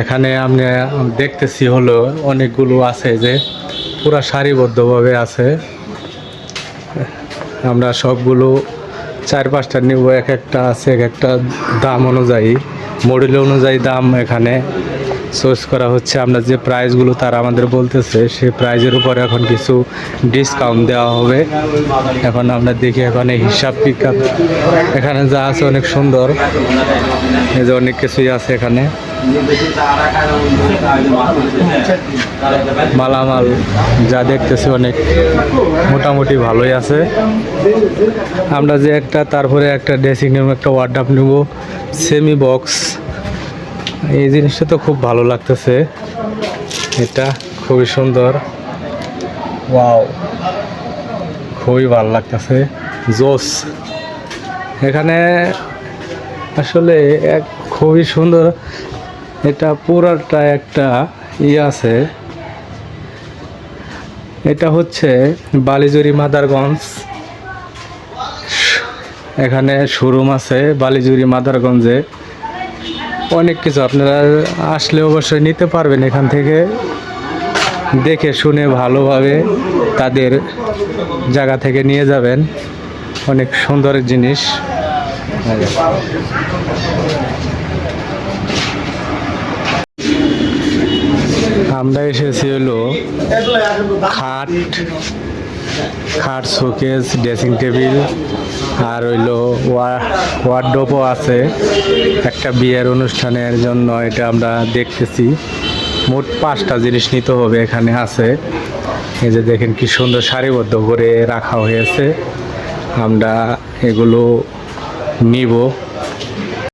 এখানে আমি দেখতেছি হলো অনেকগুলো আছে যে পুরা সারিবদ্ধভাবে আছে। আমরা সবগুলো চার পাঁচটা নিব, এক একটা আছে, এক একটা দাম অনুযায়ী মডেল অনুযায়ী দাম এখানে চয়েস করা হচ্ছে। আমরা যে প্রাইসগুলো তারা আমাদের বলতেছে, সেই প্রাইজের উপর এখন কিছু ডিসকাউন্ট দেওয়া হবে। এখন আমরা দেখি, এখানে হিসাব পিকাপ এখানে যা আছে অনেক সুন্দর। এই যে অনেক কিছুই আছে এখানে। মালামাল যা দেখতেছি অনেক মোটামুটি ভালোই আছে। আমরা যে একটা, তারপরে একটা ড্রেসিং রুম একটা ওয়ার্ডাপ নেব সেমি বক্স এই জিনিসটা তো খুব ভালো লাগতেছে। এটা খুবই সুন্দর। ওয়াও খুবই ভালো লাগতেছে। জোস এখানে আসলে এক খুবই সুন্দর এটা পুরাটা একটা ইয়ে আছে। এটা হচ্ছে বালিজুরি মাদারগঞ্জ। এখানে শোরুম আছে বালিজুরি মাদারগঞ্জে। অনেক কিছু আপনারা আসলে অবশ্যই নিতে পারবেন এখান থেকে। দেখে শুনে ভালোভাবে তাদের জায়গা থেকে নিয়ে যাবেন। অনেক সুন্দর জিনিস। আমরা এসেছি হলো খাট খাট, শোকেস, ড্রেসিং টেবিল আর হইল ওয়ার্ডোপও আছে। একটা বিয়ের অনুষ্ঠানের জন্য এটা আমরা দেখতেছি। মোট পাঁচটা জিনিস নিতে হবে এখানে আছে। এই যে দেখেন কি সুন্দর সারিবদ্ধ করে রাখা হয়েছে। আমরা এগুলো নিব।